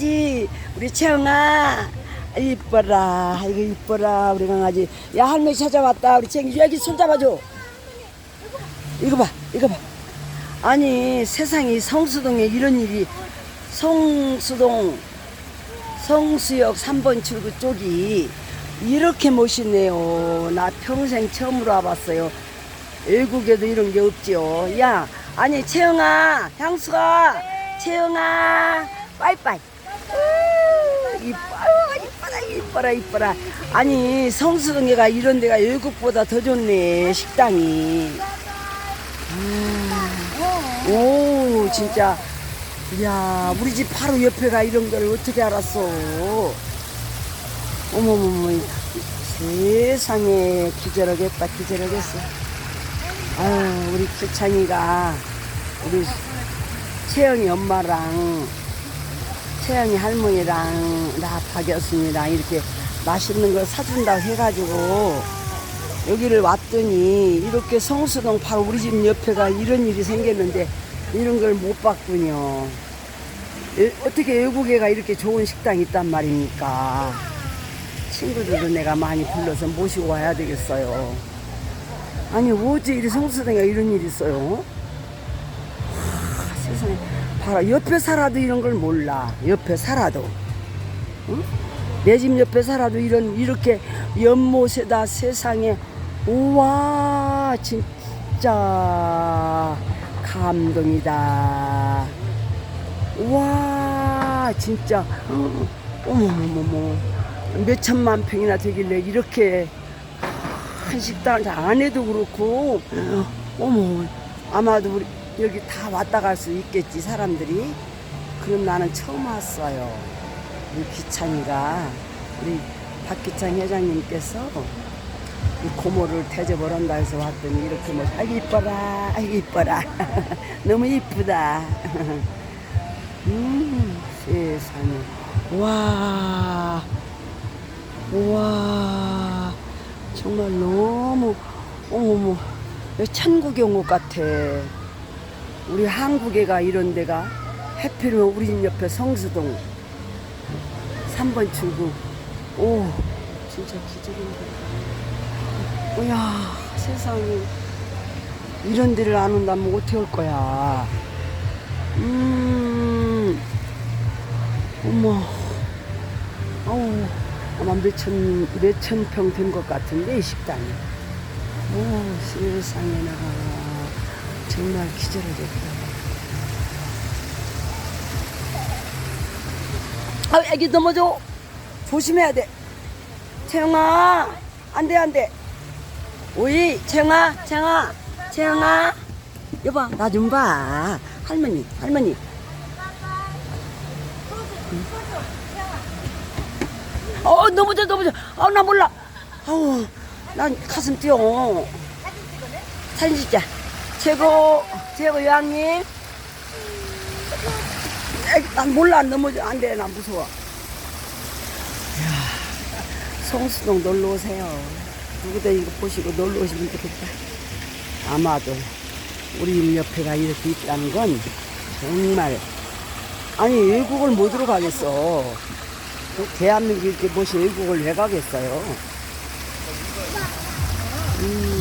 지 우리 채영아 이뻐라. 아이고 이뻐라. 우리 강아지. 야 할머니 찾아왔다. 우리 채영이 여기 손 잡아줘. 이거 봐 이거 봐. 아니 세상에 성수동에 이런 일이 성수동 성수역 3번 출구 쪽이 이렇게 멋있네요. 나 평생 처음으로 와봤어요. 외국에도 이런 게 없지요. 야 아니 채영아 향수가. 채영아 빠이빠이. 으, 이뻐라 이뻐라 이뻐라 이뻐라. 아니 성수동에가 이런 데가 외국보다 더 좋네 식당이. 아, 오 진짜. 이야 우리 집 바로 옆에가 이런 걸 어떻게 알았어? 어머머머 세상에 기절하겠다 기절하겠어. 아유 우리 기창이가 우리 채영이 엄마랑 채영이 할머니랑 나 박였습니다 이렇게 맛있는 걸 사준다고 해가지고 여기를 왔더니 이렇게 성수동 바로 우리 집 옆에가 이런 일이 생겼는데 이런 걸 못 봤군요. 에- 어떻게 외국에가 이렇게 좋은 식당이 있단 말입니까? 친구들도 내가 많이 불러서 모시고 와야 되겠어요. 아니 어제 이리 성수동에 이런 일이 있어요? 하, 세상에 봐라 옆에 살아도 이런 걸 몰라. 옆에 살아도. 내집 옆에 살아도 이런 이렇게 연못에다 세상에. 우와 진짜 감동이다. 우와 진짜. 어, 어머머머머. 몇 천만 평이나 되길래 이렇게 한 식당을 다 안 해도 그렇고. 어머 아마도 우리 여기 다 왔다 갈 수 있겠지 사람들이? 그럼 나는 처음 왔어요. 우리 기창이가 우리 박기창 회장님께서 이 고모를 대접을 한다 해서 왔더니 이렇게 뭐 아이고 이뻐라 아이고 이뻐라. 너무 이쁘다. 음 세상에. 와와 정말 너무 어머머. 천국의 온것 같아 우리 한국에가 이런 데가 해필이면 우리 집 옆에 성수동. 3번 출구. 오 진짜 기적인데. 오야 세상에. 이런 데를 안 온다면 어떻게 올 거야? 음 어머. 어우 아마 몇천 몇천 평 된 것 같은데 이 식당이. 오 세상에 나 정말 기절하겠다. 아 애기 넘어져. 조심해야 돼. 채영아 안 돼 안 돼. 오이 채영아 채영아 채영아. 여봐 나 좀 봐. 할머니 할머니. 어 넘어져 넘어져. 아 나 몰라. 아우 난 가슴 뛰어. 사진 찍자 최고 최고 에이, 난 몰라 넘어져 안 돼 난 무서워 성수동 놀러 오세요. 누구들 이거 보시고 놀러 오시면 좋겠다. 아마도 우리 집 옆에가 이렇게 있다는 건 정말 아니 외국을 못 들어가겠어. 대한민국 이렇게 멋이 외국을 왜 가겠어요? 음,